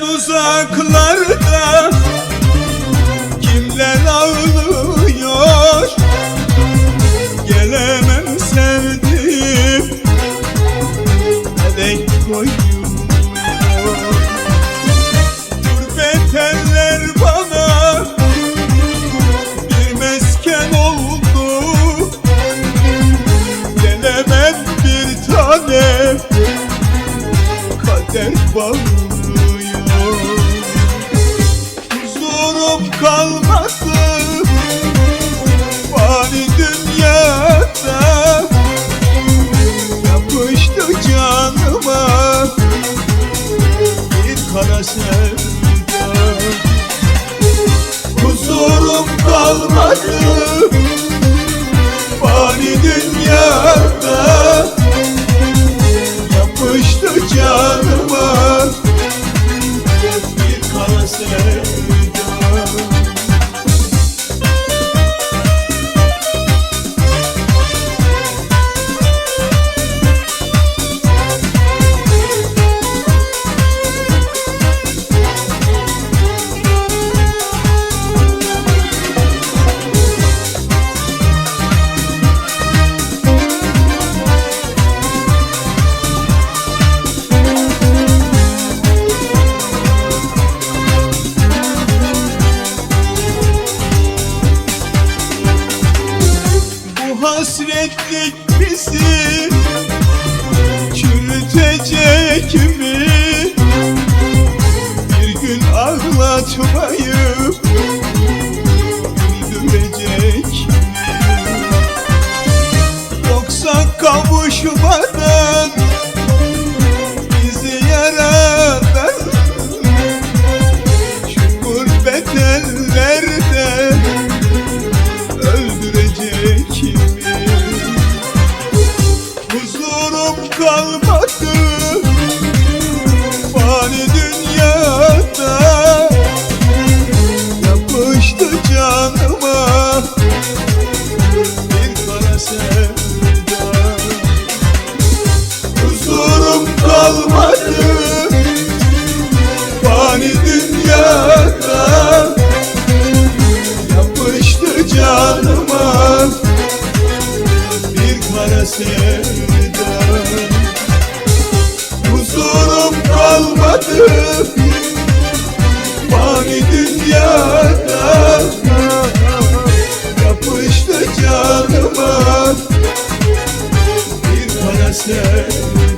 Sokaklarda kimler ağlıyor? Gelemem sevdim Melek koyuyor. Gurbet eller bana Bir mesken oldu. Gelemem bir tanem Kader bağlıyor Huzurum kalmadı Fani dünyada. Yapıştı canıma hasretlik Huzurum kalmadı. Fani dünyada Yapıştı canıma. Bir kara sevda. Huzurum kalmadı Fani dünyada Yapıştı canıma. Bir para sen